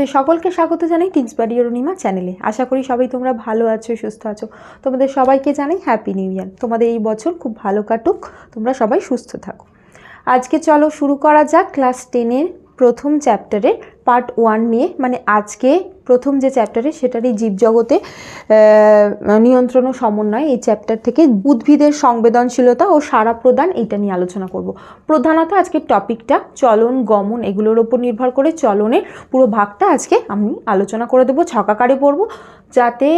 তোমাদের সকলকে স্বাগত জানাই টিন্স বাড়ি অরুণিমা চ্যানেলে আশা করি সবাই তোমরা ভালো আছো, সুস্থ আছো। তোমাদের সবাইকে জানাই হ্যাপি নিউ ইয়ার তোমাদের এই বছর খুব ভালো কাটুক, তোমরা সবাই সুস্থ থাকো। আজকে চলো শুরু করা যাক ক্লাস টেনের প্রথম চ্যাপ্টারের পার্ট ওয়ান নিয়ে মানে আজকে প্রথম যে চ্যাপ্টারে সেটারই জীবজগতে নিয়ন্ত্রণ ও সমন্বয়, এই চ্যাপ্টার থেকে উদ্ভিদের সংবেদনশীলতা ও সারা প্রদান এইটা নিয়ে আলোচনা করব। প্রধানত আজকের টপিকটা চলন, গমন, এগুলোর ওপর নির্ভর করে চলনের পুরো ভাগটা আজকে আমি আলোচনা করে দেবো, ছকাকারে পড়ব, যাতে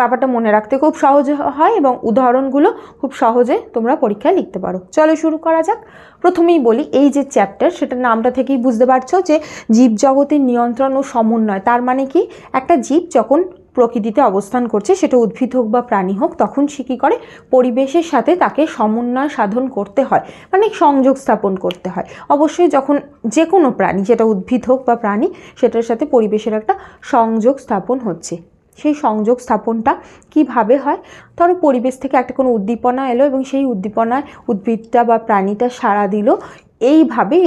ব্যাপারটা মনে রাখতে খুব সহজ হয় এবং উদাহরণগুলো খুব সহজে তোমরা পরীক্ষায় লিখতে পারো। চলো শুরু করা যাক। প্রথমেই বলি, এই যে চ্যাপ্টার সেটার নামটা থেকেই বুঝতে পারছ যে জীবজগতের নিয়ন্ত্রণ ও সমন্বয়, তার মানে কি? একটা জীব যখন প্রকৃতিতে অবস্থান করছে, সেটা উদ্ভিদ হোক বা প্রাণী হোক, তখন সে কী করে? পরিবেশের সাথে তাকে সমন্বয় সাধন করতে হয় মানে সংযোগ স্থাপন করতে হয়। অবশ্যই যখন যে কোনো প্রাণী, যেটা উদ্ভিদ হোক বা প্রাণী, সেটার সাথে পরিবেশের একটা সংযোগ স্থাপন হচ্ছে। সেই সংযোগ স্থাপনটা কীভাবে হয়? ধরো পরিবেশ থেকে একটা কোনো উদ্দীপনা এলো এবং সেই উদ্দীপনায় উদ্ভিদটা বা প্রাণীটা সাড়া দিল। এইভাবে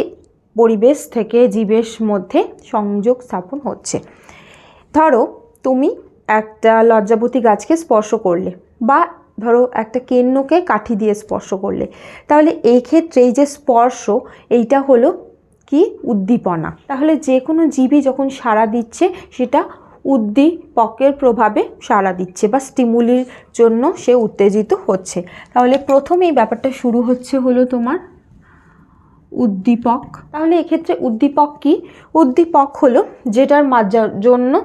পরিবেশ থেকে জীবের মধ্যে সংযোগ স্থাপন হচ্ছে। ধরো তুমি একটা লজ্জাবতী গাছকে স্পর্শ করলে বা ধরো একটা কেন্নকে কাঠি দিয়ে স্পর্শ করলে। তাহলে এই ক্ষেত্রে এই যে স্পর্শ, এইটা হলো কি? উদ্দীপনা। তাহলে যে কোনো জীবই যখন সাড়া দিচ্ছে, সেটা উদ্দীপকের প্রভাবে সাড়া দিচ্ছে বা স্টিমুলির জন্য সে উত্তেজিত হচ্ছে। তাহলে প্রথম এই ব্যাপারটা শুরু হচ্ছে হলো তোমার উদ্দীপক। তাহলে এক্ষেত্রে উদ্দীপক কি? উদ্দীপক হলো যেটার মাজার জন্য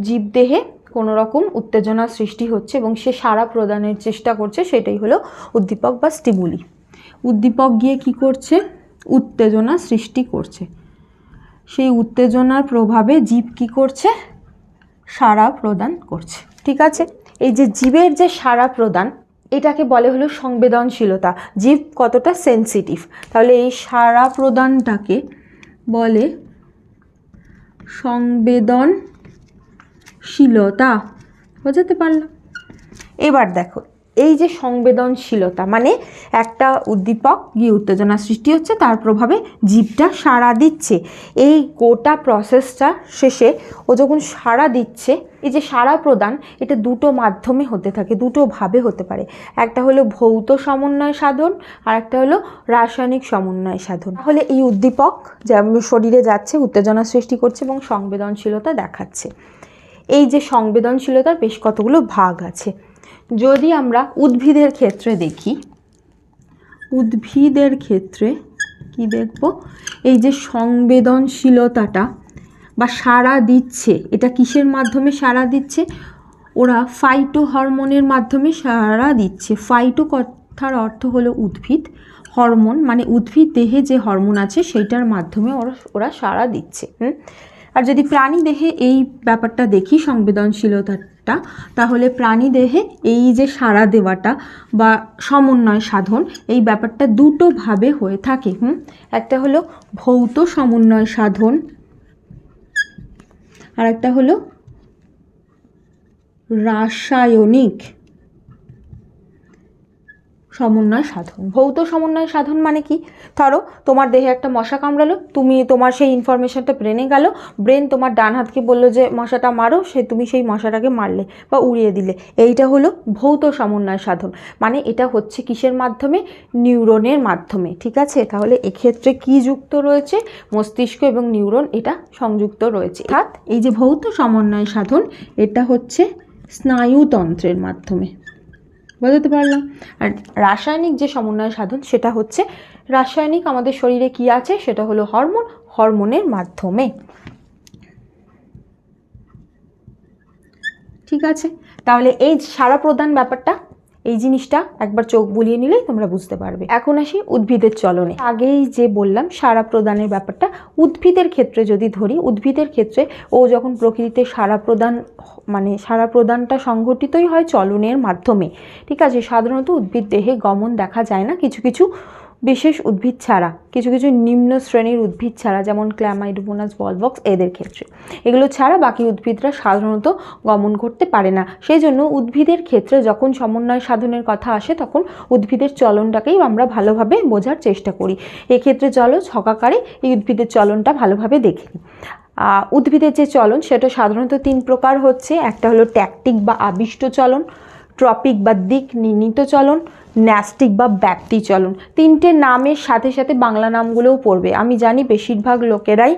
জীবদেহে কোনো রকম উত্তেজনার সৃষ্টি হচ্ছে এবং সে সাড়া প্রদানের চেষ্টা করছে সেটাই হলো উদ্দীপক বা স্টিমুলি উদ্দীপক গিয়ে কি করছে? উত্তেজনা সৃষ্টি করছে। সেই উত্তেজনার প্রভাবে জীব কি করছে? সাড়া প্রদান করছে। ঠিক আছে? এই যে জীবের যে সারা প্রদান, এটাকে বলে হলো সংবেদনশীলতা। জীব কতটা সেন্সিটিভ তাহলে এই সারা প্রদানটাকে বলে সংবেদনশীলতা। বোঝাতে পারলাম? এবার দেখো এই যে সংবেদনশীলতা মানে একটা উদ্দীপক গিয়ে উত্তেজনা সৃষ্টি হচ্ছে, তার প্রভাবে জীবটা সাড়া দিচ্ছে। এই গোটা প্রসেসটা শেষে ও যখন সাড়া দিচ্ছে, এই যে সাড়া প্রদান, এটা দুটো মাধ্যমে হতে থাকে দুটোভাবে হতে পারে। একটা হলো ভৌত সমন্বয় সাধন, আর একটা হলো রাসায়নিক সমন্বয় সাধন। তাহলে এই উদ্দীপক যেমন শরীরে যাচ্ছে, উত্তেজনা সৃষ্টি করছে এবং সংবেদনশীলতা দেখাচ্ছে। এই যে সংবেদনশীলতার বেশ কতগুলো ভাগ আছে। যদি আমরা উদ্ভিদের ক্ষেত্রে দেখি, উদ্ভিদের ক্ষেত্রে কি দেখব? এই যে সংবেদনশীলতাটা বা সাড়া দিচ্ছে, এটা কিসের মাধ্যমে সাড়া দিচ্ছে? ওরা ফাইটো হরমোনের মাধ্যমে সাড়া দিচ্ছে। ফাইটো কথার অর্থ হলো উদ্ভিদ, হরমোন মানে উদ্ভিদ দেহে যে হরমোন আছে, সেইটার মাধ্যমে ওরা ওরা সাড়া দিচ্ছে, হুম? আর যদি প্রাণী দেহে এই ব্যাপারটা দেখি, সংবেদনশীলতাটা, তাহলে প্রাণী দেহে এই যে সাড়া দেওয়াটা বা সমন্বয় সাধন, এই ব্যাপারটা দুটো ভাবে হয়ে থাকে, হুম? একটা হলো ভৌত সমন্বয় সাধন আর একটা হলো রাসায়নিক সমন্বয় সাধন। ভৌত সমন্বয় সাধন মানে কি? ধরো, তোমার দেহে একটা মশা কামড়ালো, তুমি তোমার সেই ইনফরমেশনটা ব্রেনে গেল ব্রেন তোমার ডান হাতকে বলল যে, মশাটা মারো সে তুমি সেই মশাটাকে মারলে বা উড়িয়ে দিলে। এইটা হলো ভৌত সমন্বয় সাধন। মানে এটা হচ্ছে কিসের মাধ্যমে? নিউরনের মাধ্যমে, ঠিক আছে? তাহলে এক্ষেত্রে কি যুক্ত রয়েছে? মস্তিষ্ক এবং নিউরন এটা সংযুক্ত রয়েছে। অর্থাৎ এই যে ভৌত সমন্বয় সাধন, এটা হচ্ছে স্নায়ুতন্ত্রের মাধ্যমে। বোঝাতে পারলাম। আর রাসায়নিক যে সমন্বয় সাধন, সেটা হচ্ছে রাসায়নিক আমাদের শরীরে কি আছে, সেটা হলো হরমোন, হরমোনের মাধ্যমে। ঠিক আছে? তাহলে এই সারা প্রদান ব্যাপারটা এই জিনিসটা একবার চোখ বুলিয়ে নিলেই তোমরা বুঝতে পারবে। এখন আসি উদ্ভিদের চলনে। আগেই যে বললাম, সারা প্রদানের ব্যাপারটা, উদ্ভিদের ক্ষেত্রে যদি ধরি, উদ্ভিদের ক্ষেত্রে ও যখন প্রকৃতিতে সারা প্রদান মানে সারা প্রদানটা সংঘটিতই হয় চলনের মাধ্যমে। ঠিক আছে, সাধারণত উদ্ভিদ দেহে গমন দেখা যায় না, কিছু কিছু বিশেষ উদ্ভিদ ছাড়া, কিছু কিছু নিম্ন শ্রেণির উদ্ভিদ ছাড়া, যেমন ক্ল্যামাইডোমোনাস বলবক্স এদের ক্ষেত্রে। এগুলো ছাড়া বাকি উদ্ভিদরা সাধারণত গমন করতে পারে না। সেই জন্য উদ্ভিদের ক্ষেত্রে যখন সমন্বয় সাধনের কথা আসে, তখন উদ্ভিদের চলনটাকেই আমরা ভালোভাবে বোঝার চেষ্টা করি। এক্ষেত্রে চলো ছকাকারে এই উদ্ভিদের চলনটা ভালোভাবে দেখে উদ্ভিদের যে চলন, সেটা সাধারণত তিন প্রকার হচ্ছে। একটা হলো ট্যাকটিক বা আবিষ্ট চলন, ট্রপিক বা দিক নির্ণীত চলন ন্যাস্টিক বা ব্যাপ্তি চলন তিনটে নামের সাথে সাথে বাংলা নামগুলোও পড়বে। আমি জানি বেশিরভাগ লোকেরাই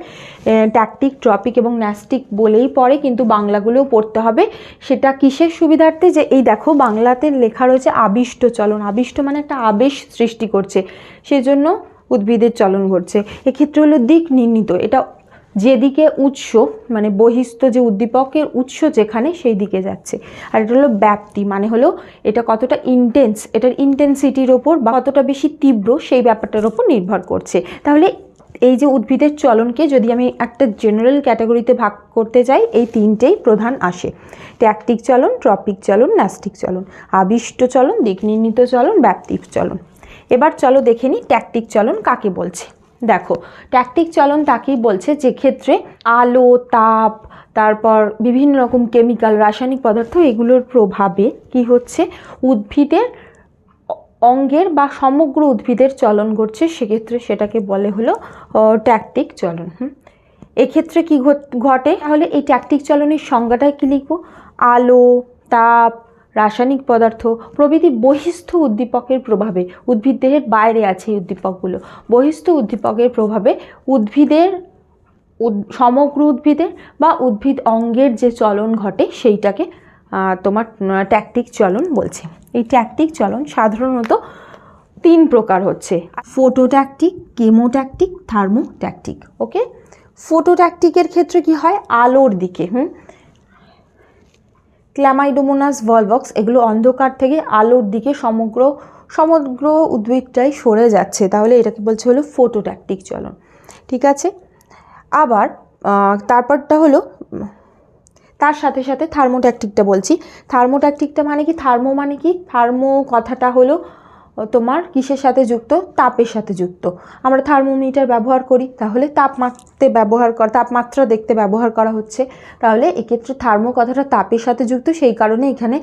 ট্যাকটিক, ট্রপিক এবং ন্যাস্টিক বলেই পড়ে, কিন্তু বাংলাগুলোও পড়তে হবে। সেটা কিসের সুবিধার্থে? যে এই দেখো, বাংলাতে লেখা রয়েছে আবিষ্ট চলন। আবিষ্ট মানে একটা আবেশ সৃষ্টি করছে। সেজন্য উদ্ভিদের চলন ঘটছে। এক্ষেত্রে হলো দিক নির্ণীত। এটা যেদিকে উৎস মানে বহিস্থ যে উদ্দীপকের উৎস যেখানে সেই দিকে যাচ্ছে। আর এটা হলো ব্যাপ্তি মানে হলো এটা কতটা ইন্টেন্স এটার ইন্টেন্সিটির ওপর বা কতটা বেশি তীব্র সেই ব্যাপারটার ওপর নির্ভর করছে। তাহলে এই যে উদ্ভিদের চলনকে যদি আমি একটা জেনারেল ক্যাটাগরিতে ভাগ করতে চাই এই তিনটেই প্রধান আসে। ট্যাকটিক চলন ট্রপিক চলন ন্যাস্টিক চলন। আবিষ্ট চলন, দিক নির্ণীত চলন, ব্যাপ্তিক চলন। এবার চলো দেখে নিই ট্যাকটিক চলন কাকে বলছে। দেখো ট্যাকটিক চলন তাকেই বলছে যে ক্ষেত্রে আলো, তাপ, তারপর বিভিন্ন রকম কেমিক্যাল রাসায়নিক পদার্থ, এগুলোর প্রভাবে কি হচ্ছে? উদ্ভিদের অঙ্গের বা সমগ্র উদ্ভিদের চলন ঘটছে, সেক্ষেত্রে সেটাকে বলে হলো ট্যাকটিক চলন। এক্ষেত্রে কি ঘট- ঘটে? তাহলে এই ট্যাকটিক চলনের সংজ্ঞাটায় কি লিখব? আলো, তাপ রাসায়নিক পদার্থ প্রভৃতি বহিস্থ উদ্দীপকের প্রভাবে উদ্ভিদ দেহের বাইরে আছে এই উদ্দীপকগুলো। বহিস্থ উদ্দীপকের প্রভাবে উদ্ভিদের উদ- সমগ্র উদ্ভিদের বা উদ্ভিদ অঙ্গের যে চলন ঘটে সেইটাকে তোমার ট্যাকটিক চলন বলছে। এই ট্যাকটিক চলন সাধারণত তিন প্রকার হচ্ছে। Phototactic, chemotactic, thermotactic, okay? ফোটোট্যাকটিকের ক্ষেত্রে কি হয়? আলোর দিকে, হুম? ক্ল্যামাইডোমোনাস ভলভক্স, এগুলো অন্ধকার থেকে আলোর দিকে সমগ্র সমগ্র উদ্ভিদটাই সরে যাচ্ছে। তাহলে এটাকে বলছে হলো ফোটোট্যাকটিক চলন ঠিক আছে? আবার তারপরটা হলো, তার সাথে সাথে থার্মোট্যাকটিকটা বলছি। থার্মোট্যাকটিকটা মানে কি? থার্মো মানে কি? থার্মো কথাটা হলো তোমার কিসের সাথে যুক্ত? তাপের সাথে যুক্ত। আমরা থার্মোমিটার ব্যবহার করি, তাহলে তাপ মাপতে ব্যবহার করা, তাপমাত্রা দেখতে ব্যবহার করা হচ্ছে। তাহলে এক্ষেত্রে থার্মো কথাটা তাপের সাথে যুক্ত, সেই কারণে এখানে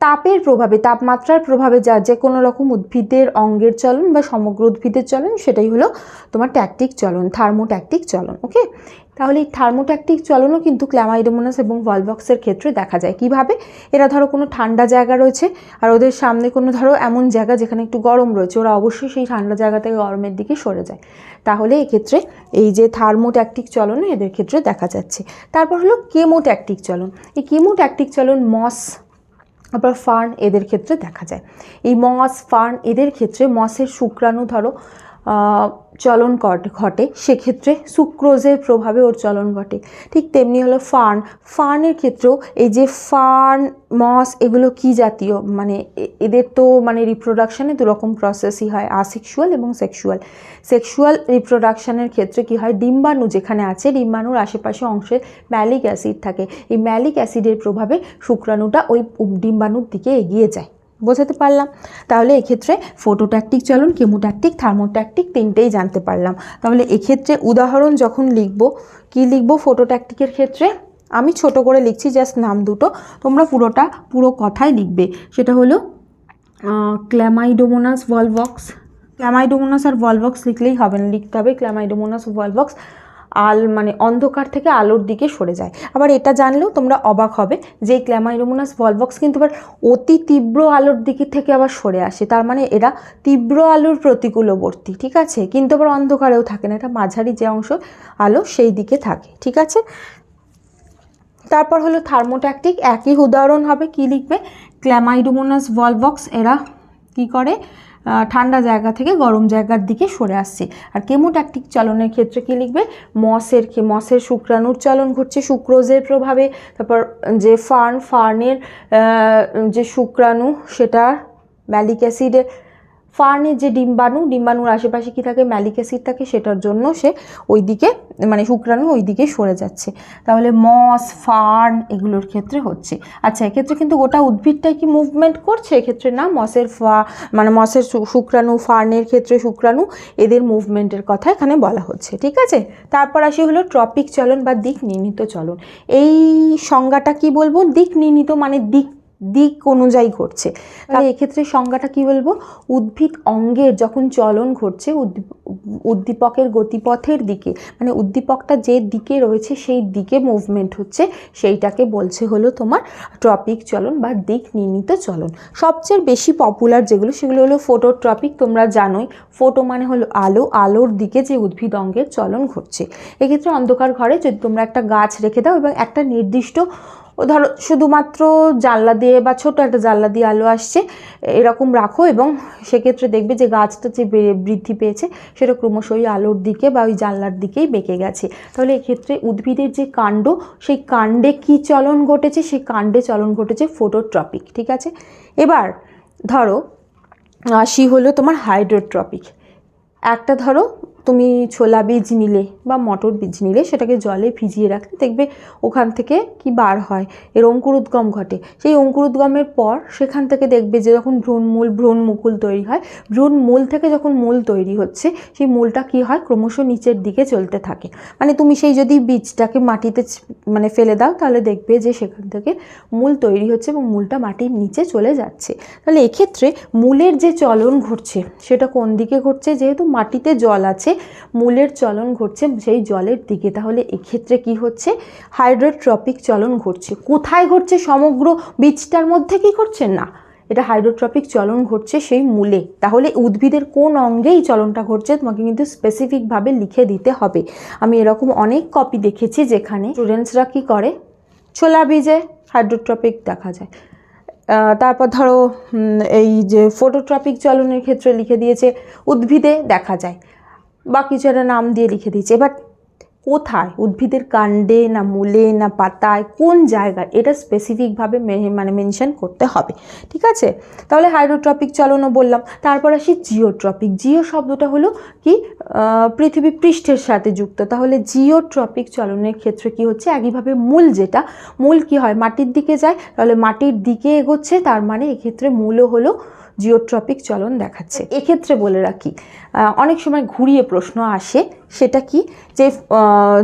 তাপের প্রভাবে, তাপমাত্রার প্রভাবে যা, যে কোনো রকম উদ্ভিদের অঙ্গের চলন বা সমগ্র উদ্ভিদের চলন, সেটাই হলো তোমার ট্যাকটিক চলন থার্মোট্যাকটিক চলন ওকে তাহলে এই থার্মোট্যাকটিক চলনও কিন্তু ক্ল্যামাইডোমোনাস এবং ভলভক্সের ক্ষেত্রে দেখা যায়। কীভাবে? এরা ধরো কোনো ঠান্ডা জায়গা রয়েছে, আর ওদের সামনে কোনো ধরো এমন জায়গা যেখানে একটু গরম রয়েছে, ওরা অবশ্যই সেই ঠান্ডা জায়গা থেকে গরমের দিকে সরে যায়। তাহলে এক্ষেত্রে এই যে থার্মোট্যাকটিক চলন এদের ক্ষেত্রে দেখা যাচ্ছে। তারপর হলো কেমোট্যাকটিক চলন এই কেমোট্যাকটিক চলন মস, আবার ফার্ন এদের ক্ষেত্রে দেখা যায়। এই মস, ফার্ন এদের ক্ষেত্রে মসের শুক্রাণু ধরো চলন ঘটে সেক্ষেত্রে সুক্রোজের প্রভাবে ওর চলন ঘটে। ঠিক তেমনি হলো ফার্ন। ফার্নের ক্ষেত্রেও এই যে ফার্ন, মস, এগুলো কি জাতীয়? মানে এদের তো মানে রিপ্রোডাকশানে দু রকম প্রসেসই হয়। আসেক্সুয়াল এবং সেক্সুয়াল সেক্সুয়াল রিপ্রোডাকশানের ক্ষেত্রে কি হয়? ডিম্বাণু যেখানে আছে, ডিম্বাণুর আশেপাশে অংশে ম্যালিক অ্যাসিড থাকে। এই ম্যালিক অ্যাসিডের প্রভাবে শুক্রাণুটা ওই ডিম্বাণুর দিকে এগিয়ে যায়। বোঝাতে পারলাম। তাহলে এক্ষেত্রে ফোটোট্যাকটিক চলন, কেমোট্যাকটিক, থার্মোট্যাকটিক তিনটেই জানতে পারলাম। তাহলে এক্ষেত্রে উদাহরণ যখন লিখব, কি লিখব ফোটোট্যাকটিকের ক্ষেত্রে? আমি ছোট করে লিখছি জাস্ট নাম দুটো, তোমরা পুরোটা, পুরো কথাই লিখবে। সেটা হলো ক্ল্যামাইডোমোনাস ভলভক্স ক্ল্যামাইডোমোনাস আর ভলভক্স লিখলেই হবে না, লিখতে হবে ক্ল্যামাইডোমোনাস ভলভক্স আল মানে অন্ধকার থেকে আলোর দিকে সরে যায়। আবার এটা জানলেও তোমরা অবাক হবে যে এই ক্ল্যামাইডোমোনাস ভলভক্স কিন্তু আবার অতি তীব্র আলোর দিকে থেকে আবার সরে আসে। তার মানে এরা তীব্র আলোর প্রতিকূলবর্তী, ঠিক আছে? কিন্তু আবার অন্ধকারেও থাকে না। এটা মাঝারি যে অংশ আলো সেই দিকে থাকে, ঠিক আছে? তারপর হলো থার্মোট্যাকটিক। একই উদাহরণ হবে। কি লিখবে? ক্ল্যামাইডোমোনাস ভলভক্স এরা কি করে? ঠান্ডা জায়গা থেকে গরম জায়গার দিকে সরে আসছে। আর কেমোট্যাক্টিক চালনের ক্ষেত্রে কি লিখবে? মসের মসের শুক্রাণুর চালন ঘটছে শুক্রোজের প্রভাবে। তারপর যে ফার্ন, ফার্নের যে শুক্রাণু, সেটা ম্যালিক অ্যাসিডের ফার্নের যে ডিম্বাণু, ডিম্বাণুর আশেপাশে কি থাকে? ম্যালিক অ্যাসিড থাকে, সেটার জন্য সে ওই দিকে মানে শুক্রাণু ওই দিকে সরে যাচ্ছে। তাহলে মস ফার্ন এগুলোর ক্ষেত্রে হচ্ছে। আচ্ছা এক্ষেত্রে কিন্তু গোটা উদ্ভিদটাই কি মুভমেন্ট করছে? এক্ষেত্রে না, মসের ফা মানে মসের শুক্রাণু ফার্নের ক্ষেত্রে শুক্রাণু, এদের মুভমেন্টের কথা এখানে বলা হচ্ছে, ঠিক আছে? তারপর আসি হলো ট্রপিক চলন বা দিক নির্ণীত চলন। এই সংজ্ঞাটা কি বলব? দিক নির্ণীত মানে দিক দিক অনুযায়ী ঘটছে। তাহলে এক্ষেত্রে সংজ্ঞাটা কি বলব? উদ্ভিদ অঙ্গের যখন চলন ঘটছে উদ্দীপ- উদ্দীপকের গতিপথের দিকে মানে উদ্দীপকটা যে দিকে রয়েছে সেই দিকে মুভমেন্ট হচ্ছে সেইটাকে বলছে হলো তোমার ট্রপিক চলন বা দিক নির্মিত চলন। সবচেয়ে বেশি পপুলার যেগুলো সেগুলো হলো ফোটোট্রপিক তোমরা জানোই। ফোটো মানে হলো আলো আলোর দিকে যে উদ্ভিদ অঙ্গের চলন ঘটছে। এক্ষেত্রে অন্ধকার ঘরে যদি তোমরা একটা গাছ রেখে দাও এবং একটা নির্দিষ্ট ও ধরো, শুধুমাত্র জানলা দিয়ে বা ছোট একটা জানলা দিয়ে আলো আসছে, এরকম রাখো এবং সেক্ষেত্রে দেখবে যে গাছটা যে বৃদ্ধি পেয়েছে, সেটা ক্রমশ ওই আলোর দিকে বা ওই জানলার দিকেই বেঁকে গেছে। তাহলে এক্ষেত্রে উদ্ভিদের যে কাণ্ড, সেই কাণ্ডে কি চলন ঘটেছে? সেই কাণ্ডে চলন ঘটেছে ফোটোট্রপিক ঠিক আছে? এবার ধরো আসি হলো তোমার হাইড্রোট্রপিক একটা ধরো তুমি ছোলা বীজ নিলে বা মটর বীজ নিলে সেটাকে জলে ভিজিয়ে রাখলে দেখবে ওখান থেকে কি বার হয়। এর অঙ্কুরোদ্গম ঘটে। সেই অঙ্কুরোদ্গমের পর সেখান থেকে দেখবে যে যখন ভ্রূণমূল ভ্রূণ মুকুল তৈরি হয়, ভ্রূণ মূল থেকে যখন মূল তৈরি হচ্ছে, সেই মূলটা কি হয়? ক্রমশ নিচের দিকে চলতে থাকে। মানে তুমি সেই যদি বীজটাকে মাটিতে মানে ফেলে দাও, তাহলে দেখবে যে সেখান থেকে মূল তৈরি হচ্ছে এবং মূলটা মাটির নিচে চলে যাচ্ছে। তাহলে এক্ষেত্রে মূলের যে চলন ঘটছে, সেটা কোন দিকে ঘটছে? যেহেতু মাটিতে জল আছে মূলের চলন ঘটছে সেই জলের দিকে। তাহলে এক্ষেত্রে কি হচ্ছে? হাইড্রোট্রপিক চলন ঘটছে। কোথায় ঘটছে সমগ্র বীজটার মধ্যে কি ঘটছে না, এটা হাইড্রোট্রপিক চলন ঘটছে সেই মূলে। তাহলে উদ্ভিদের কোন অঙ্গেই চলনটা ঘটছে তোমাকে কিন্তু স্পেসিফিকভাবে লিখে দিতে হবে। আমি এরকম অনেক কপি দেখেছি যেখানে স্টুডেন্টসরা কি করে? ছোলা বীজে হাইড্রোট্রপিক দেখা যায়। তারপর ধরো এই যে ফোটোট্রপিক চলনের ক্ষেত্রে লিখে দিয়েছে, উদ্ভিদে দেখা যায়। বা কিছু একটা নাম দিয়ে লিখে দিয়েছে। এবার কোথায়? উদ্ভিদের কাণ্ডে না মূলে না পাতায়? কোন জায়গায়? এটা স্পেসিফিকভাবে মানে মেনশন করতে হবে। ঠিক আছে? তাহলে হাইড্রোট্রপিক চলনও বললাম। তারপর আসি জিওট্রপিক জিও শব্দটা হলো কি? পৃথিবী পৃষ্ঠের সাথে যুক্ত। তাহলে জিওট্রপিক চলনের ক্ষেত্রে কি হচ্ছে? একইভাবে মূল যেটা, মূল কি হয়? মাটির দিকে যায়। তাহলে মাটির দিকে এগোচ্ছে, তার মানে এক্ষেত্রে মূলও হলো জিওট্রপিক চলন দেখাচ্ছে। এক্ষেত্রে বলে রাখি অনেক সময় ঘুরিয়ে প্রশ্ন আসে, সেটা কি? যে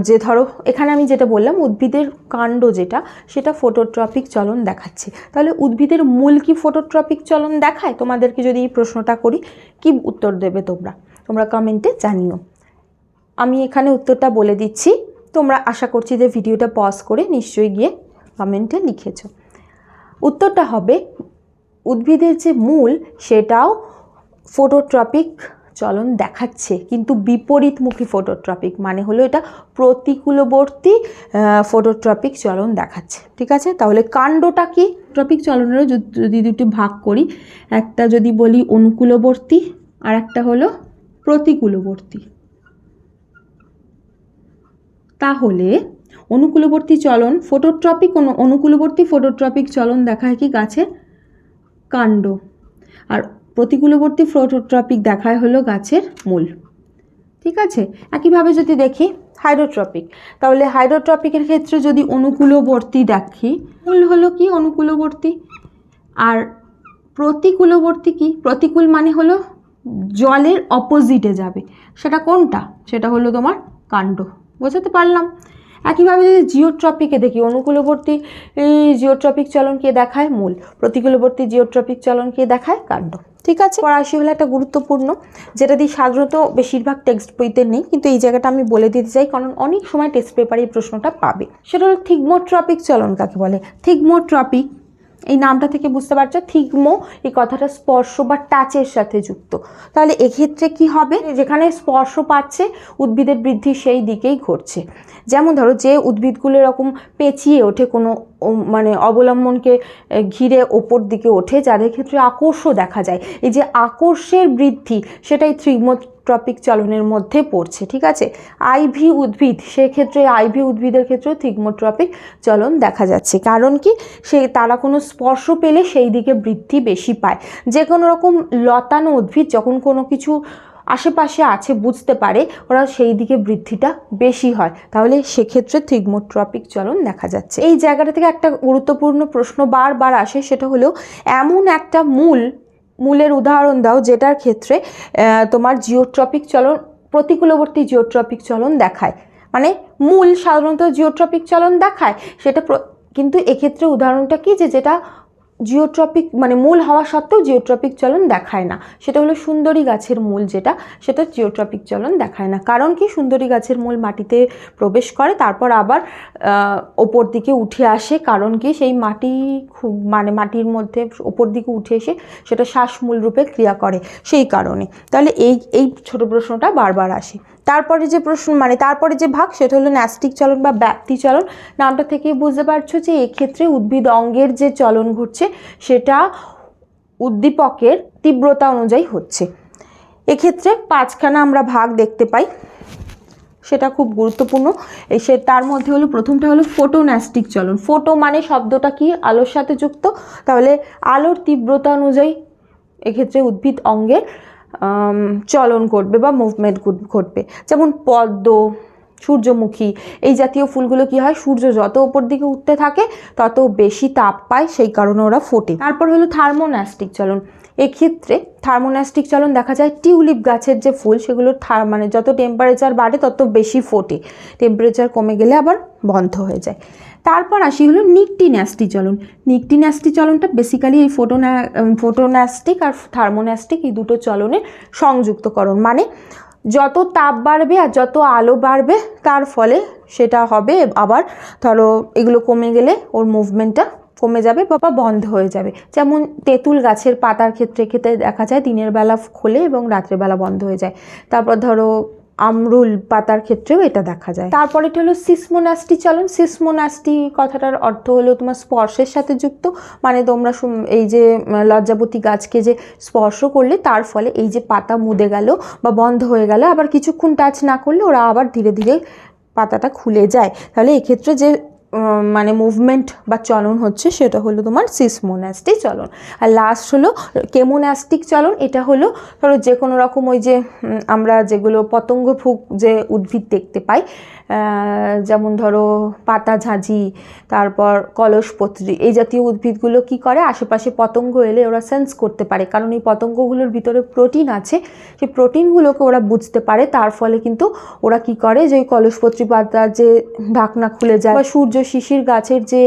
যে ধরো, এখানে আমি যেটা বললাম, উদ্ভিদের কাণ্ড যেটা, সেটা ফোটোট্রপিক চলন দেখাচ্ছে। তাহলে উদ্ভিদের মূল কি ফোটোট্রপিক চলন দেখায়? তোমাদেরকে যদি এই প্রশ্নটা করি, কি উত্তর দেবে তোমরা? তোমরা কমেন্টে জানিও। আমি এখানে উত্তরটা বলে দিচ্ছি। তোমরা আশা করছি যে ভিডিওটা পজ করে নিশ্চয়ই গিয়ে কমেন্টে লিখেছো। উত্তরটা হবে উদ্ভিদের যে মূল, সেটাও ফোটোট্রপিক চলন দেখাচ্ছে, কিন্তু বিপরীতমুখী ফোটোট্রপিক মানে হলো এটা প্রতিকূলবর্তী ফোটোট্রপিক চলন দেখাচ্ছে। ঠিক আছে? তাহলে কাণ্ডটা কি? ট্রপিক চলনেরও যদি দুটি ভাগ করি, একটা যদি বলি অনুকূলবর্তী আর একটা হলো প্রতিকূলবর্তী। তাহলে অনুকূলবর্তী চলন ফোটোট্রপিক অনু, অনুকূলবর্তী ফোটোট্রপিক চলন দেখায় কি গাছের কাণ্ড। আর প্রতিকূলবর্তী ফোটোট্রপিক দেখায় হলো গাছের মূল। ঠিক আছে? একইভাবে যদি দেখি হাইড্রোট্রপিক তাহলে হাইড্রোট্রপিকের ক্ষেত্রে যদি অনুকূলবর্তী দেখি, মূল হলো কি অনুকূলবর্তী? আর প্রতিকূলবর্তী কি? প্রতিকূল মানে হলো জলের অপোজিটে যাবে। সেটা কোনটা? সেটা হলো তোমার কাণ্ড। বোঝাতে পারলাম? একইভাবে যদি জিওট্রপিকে দেখি, অনুকূলবর্তী জিওট্রপিক চলনকে দেখায়? মূল। প্রতিকূলবর্তী জিওট্রপিক চলনকে দেখায়? কাণ্ড। ঠিক আছে? ফরাসি হলো একটা গুরুত্বপূর্ণ, যেটা দিয়ে সাধারণত বেশিরভাগ টেক্সট বইতে নেই, কিন্তু এই জায়গাটা আমি বলে দিতে চাই, কারণ অনেক সময় টেক্সট পেপারে এই প্রশ্নটা পাবে। সেটা হলো থিগমোট্রপিক চলন কাকে বলে? থিগমোট্রপিক এই নামটা থেকে বুঝতে পারছ? থিগমো এই কথাটা স্পর্শ বা টাচের সাথে যুক্ত। তাহলে এক্ষেত্রে কি হবে? যেখানে স্পর্শ পাচ্ছে, উদ্ভিদের বৃদ্ধি সেই দিকেই ঘটছে। যেমন ধরো, যে উদ্ভিদগুলো এরকম পেঁচিয়ে ওঠে কোনো মানে অবলম্বনকে ঘিরে ওপর দিকে ওঠে যাদের ক্ষেত্রে আকর্ষ দেখা যায়। এই যে আকর্ষের বৃদ্ধি, সেটাই থ্রিগমোট্রপিক চলনের মধ্যে পড়ছে, ঠিক আছে? আইভি উদ্ভিদ, সেক্ষেত্রে আইভি উদ্ভিদের ক্ষেত্রেও থিগমোট্রপিক চলন দেখা যাচ্ছে। কারণ কি? সে, তারা কোনো স্পর্শ পেলে সেই দিকে বৃদ্ধি বেশি পায়। যে কোনো রকম লতানো উদ্ভিদ, যখন কোনো কিছু আশেপাশে আছে, বুঝতে পারে ওরা সেই দিকে বৃদ্ধিটা বেশি হয়। তাহলে সেক্ষেত্রে থিগমোট্রপিক চলন দেখা যাচ্ছে। এই জায়গাটা থেকে একটা গুরুত্বপূর্ণ প্রশ্ন বারবার আসে, সেটা হলো এমন একটা মূল, মূলের উদাহরণ দাও যেটার ক্ষেত্রে তোমার জিওট্রপিক চলন, প্রতিকূলবর্তী জিওট্রপিক চলন দেখায়। মানে মূল সাধারণত জিওট্রপিক চলন দেখায়, সেটা কিন্তু এক্ষেত্রে উদাহরণটা কি যে যেটা জিওট্রপিক মানে মূল হওয়া সত্ত্বেও জিওট্রপিক চলন দেখায় না। সেটা হলো সুন্দরী গাছের মূল যেটা, সেটা জিওট্রপিক চলন দেখায় না। কারণ কি? সুন্দরী গাছের মূল মাটিতে প্রবেশ করে, তারপর আবার ওপর দিকে উঠে আসে। কারণ কি? সেই মাটি খুব মানে মাটির মধ্যে ওপর দিকে উঠে এসে সেটা শ্বাসমূল রূপে ক্রিয়া করে। সেই কারণে। তাহলে এই এই ছোট প্রশ্নটা বারবার আসে। তারপরে যে প্রশ্ন মানে তারপরে যে ভাগ, সেটা হলো ন্যাস্টিক চলন বা ব্যাপ্তি চলন। নামটা থেকেই বুঝতে পারছ যে এক্ষেত্রে উদ্ভিদ অঙ্গের যে চলন ঘটছে, সেটা উদ্দীপকের তীব্রতা অনুযায়ী হচ্ছে। এক্ষেত্রে পাঁচখানা আমরা ভাগ দেখতে পাই। সেটা খুব গুরুত্বপূর্ণ। সে, তার মধ্যে হলো, প্রথমটা হলো ফোটোন্যাস্টিক চলন। ফোটো মানে শব্দটা কি? আলোর সাথে যুক্ত। তাহলে আলোর তীব্রতা অনুযায়ী এক্ষেত্রে উদ্ভিদ অঙ্গের চলন ঘটবে বা মুভমেন্ট ঘটবে। যেমন পদ্ম, সূর্যমুখী, এই জাতীয় ফুলগুলো কি হয়? সূর্য যত ওপর দিকে উঠতে থাকে, তত বেশি তাপ পায়, সেই কারণে ওরা ফোটে। তারপর হলো থার্মোন্যাস্টিক চলন। এক্ষেত্রে থার্মোন্যাস্টিক চলন দেখা যায় টিউলিপ গাছের যে ফুল সেগুলোর থা- মানে যত টেম্পারেচার বাড়ে, তত বেশি ফোটে। টেম্পারেচার কমে গেলে আবার বন্ধ হয়ে যায়। তারপর আসি হলো নিকটিন্যাস্টি চলন। নিকটিন্যাস্টি চলনটা বেসিক্যালি এই ফোটোন্যা ফোটোন্যাস্টিক আর থার্মোন্যাস্টিক এই দুটো চলনের সংযুক্তকরণ। মানে যত তাপ বাড়বে আর যত আলো বাড়বে, তার ফলে সেটা হবে আবার ধরো এগুলো কমে গেলে ওর মুভমেন্টটা কমে যাবে বা বন্ধ হয়ে যাবে। যেমন তেঁতুল গাছের পাতার ক্ষেত্রে ক্ষেত্রে দেখা যায় দিনের বেলা খোলে এবং রাত্রেবেলা বন্ধ হয়ে যায়। তারপর ধরো আমরুল পাতার ক্ষেত্রেও এটা দেখা যায়। তারপরে এটা হলো সিসমোনাস্টি চলন। সিসমোনাস্টি কথাটার অর্থ হলো তোমার স্পর্শের সাথে যুক্ত। মানে তোমরা এই যে লজ্জাবতী গাছকে যে স্পর্শ করলে, তার ফলে এই যে পাতা মুদে গেল বা বন্ধ হয়ে গেল, আবার কিছুক্ষণ টাচ না করলে ওরা আবার ধীরে ধীরে পাতাটা খুলে যায়। তাহলে এক্ষেত্রে যে মানে মুভমেন্ট বা চলন হচ্ছে, সেটা হলো তোমার সিসমোনাস্টিক চলন। আর লাস্ট হলো কেমোনাস্টিক চলন, এটা হলো ধরো যে কোনো রকম ওই যে আমরা যেগুলো পতঙ্গ ফুক যে উদ্ভিদ দেখতে পাই যেমন ধরো পাতা ঝাঁঝি, তারপর কলসপত্রী, এই জাতীয় উদ্ভিদগুলো কি করে? আশেপাশে পতঙ্গ এলে ওরা সেন্স করতে পারে, কারণ এই পতঙ্গগুলোর ভিতরে প্রোটিন আছে, সেই প্রোটিনগুলোকে ওরা বুঝতে পারে, তার ফলে কিন্তু ওরা কি করে? যে কলসপত্রী পাতা যে ঢাকনা খুলে যায়, বা সূর্য শিশির গাছের যে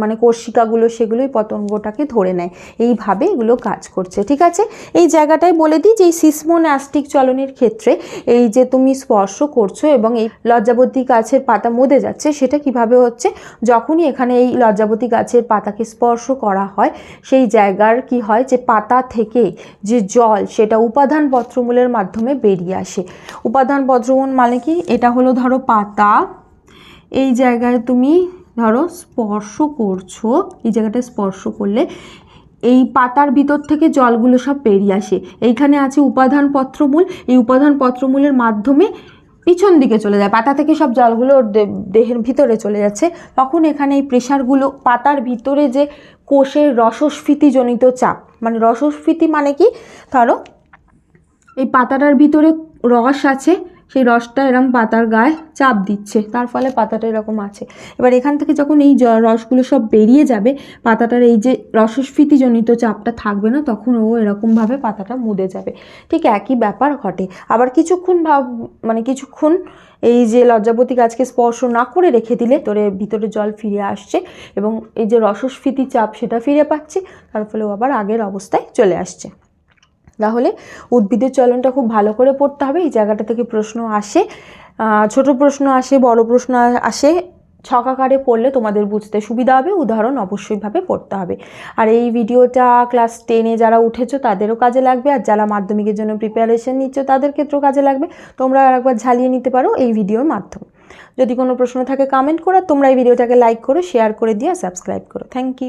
মানে কোর্শিকাগুলো সেগুলোই পতঙ্গটাকে ধরে নেয়। এইভাবে এগুলো কাজ করছে, ঠিক আছে? এই জায়গাটায় বলে দিই যে এই সিসমোন্যাস্টিক চলনের ক্ষেত্রে এই যে তুমি স্পর্শ করছ এবং এই লজ্জাবতী গাছের পাতা মদে যাচ্ছে, সেটা কীভাবে হচ্ছে? যখনই এখানে এই লজ্জাবতী গাছের পাতাকে স্পর্শ করা হয়, সেই জায়গার কি হয় যে পাতা থেকে যে জল, সেটা উপাদান পত্রমূলের মাধ্যমে বেরিয়ে আসে। উপাদান পত্রমূল মানে কি? এটা হলো ধরো পাতা এই জায়গায় তুমি ধরো স্পর্শ করছ, এই জায়গাটা স্পর্শ করলে এই পাতার ভিতর থেকে জলগুলো সব বেরিয়ে আসে। এইখানে আছে উপাদান পত্রমূল, এই উপাদান পত্রমূলের মাধ্যমে পিছন দিকে চলে যায়, পাতা থেকে সব জলগুলো দেহের ভিতরে চলে যাচ্ছে। তখন এখানে এই প্রেশারগুলো পাতার ভিতরে যে কোষের রসস্ফীতিজনিত চাপ মানে রসস্ফীতি মানে কি? ধরো এই পাতাটার ভিতরে রস আছে সেই রসটা এরকম পাতার গায়ে চাপ দিচ্ছে, তার ফলে পাতাটা এরকম আছে। এবার এখান থেকে যখন এই রসগুলো সব বেরিয়ে যাবে, পাতাটার এই যে রসস্ফীতিজনিত চাপটা থাকবে না, তখন ও এরকমভাবে পাতাটা মুদে যাবে। ঠিক একই ব্যাপার ঘটে। আবার কিছুক্ষণ ভাব মানে কিছুক্ষণ এই যে লজ্জাবতী গাছকে স্পর্শ না করে রেখে দিলে তোরে ভিতরে জল ফিরে আসছে এবং এই যে রসস্ফীতি চাপ সেটা ফিরে পাচ্ছে, তার ফলে ও আবার আগের অবস্থায় চলে আসছে। তাহলে উদ্ভিদের চলনটা খুব ভালো করে পড়তে হবে। এই জায়গাটা থেকে প্রশ্ন আসে ছোট প্রশ্ন আসে, বড় প্রশ্ন আসে ছকাকারে পড়লে তোমাদের বুঝতে সুবিধা হবে, উদাহরণ অবশ্যইভাবে পড়তে হবে। আর এই ভিডিওটা ক্লাস টেনে যারা উঠেছো তাদেরও কাজে লাগবে, আর যারা মাধ্যমিকের জন্য প্রিপারেশন নিচ্ছ তাদের ক্ষেত্রেও কাজে লাগবে। তোমরা একবার ঝালিয়ে নিতে পারো এই ভিডিওর মাধ্যমে। যদি কোনো প্রশ্ন থাকে কমেন্ট করো তোমরা এই ভিডিওটাকে লাইক করো শেয়ার করে দিয়ে সাবস্ক্রাইব করো। Thank you